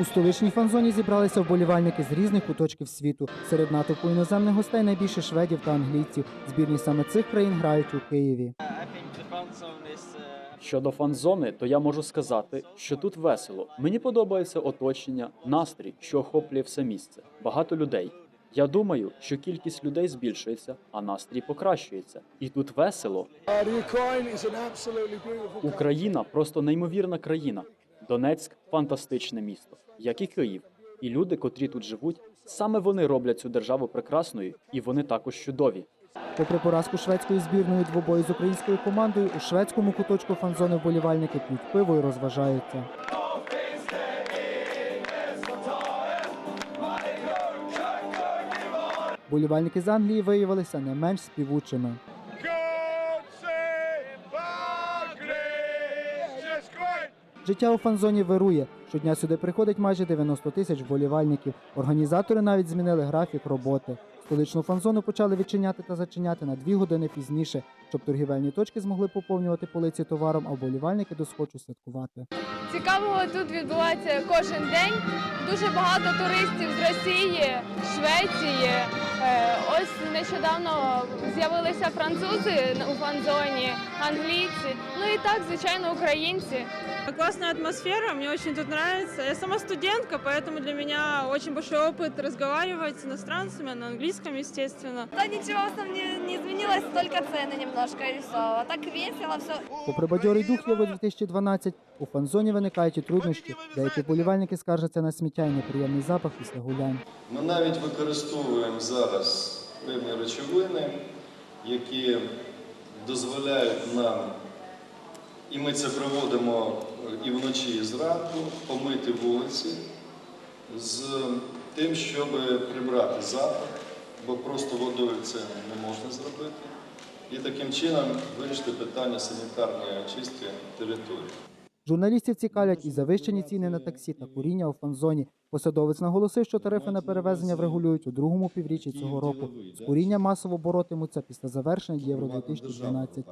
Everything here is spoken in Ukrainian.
У столичній фан-зоні зібралися вболівальники з різних куточків світу. Серед натовпу іноземних гостей найбільше шведів та англійців. Збірні саме цих країн грають у Києві. Щодо фан-зони, то я можу сказати, що тут весело. Мені подобається оточення, настрій, що охоплює все місце. Багато людей. Я думаю, що кількість людей збільшується, а настрій покращується. І тут весело. Uh. Україна просто неймовірна країна. Донецьк фантастичне місто, як і Київ. І люди, котрі тут живуть, саме вони роблять цю державу прекрасною, і вони також чудові. Попри поразку шведської збірної двобої з українською командою, у шведському куточку фан-зони вболівальники п'ють пиво і розважаються. Вболівальники з Англії виявилися не менш співучими. Життя у фан-зоні вирує. Щодня сюди приходить майже 90 тисяч вболівальників. Організатори навіть змінили графік роботи. Столичну фан-зону почали відчиняти та зачиняти на дві години пізніше, щоб торгівельні точки змогли поповнювати полиці товаром, а вболівальники до схочу святкувати. Цікавого тут відбувається кожен день. Дуже багато туристів з Росії, Швеції. Е, Ось нещодавно з'явилися французи у фан-зоні, англійці. Ну і так, звичайно, українці. Классная атмосфера, мне очень тут нравится. Я сама студентка, поэтому для меня очень большой опыт разговаривать с иностранцами на английском, естественно. Да ничего в основном не, не изменилось, только цены немножко и все. А так весело все. Попри бадьорий дух Євро 2012, у фан-зоні виникають і труднощі. Деякі вболівальники скаржаться на сміття і неприємний запах після гулянь. Ми навіть використовуємо зараз певні речовини, які дозволяють нам, і ми це проводимо і вночі, і зранку, помити вулиці з тим, щоб прибрати запах, бо просто водою це не можна зробити. І таким чином вирішити питання санітарної очистки території. Журналістів цікавлять і завищені ціни на таксі та куріння у фан-зоні. Посадовець наголосив, що тарифи на перевезення врегулюють у другому півріччі цього року. З куріння масово боротимуться після завершення Євро 2012.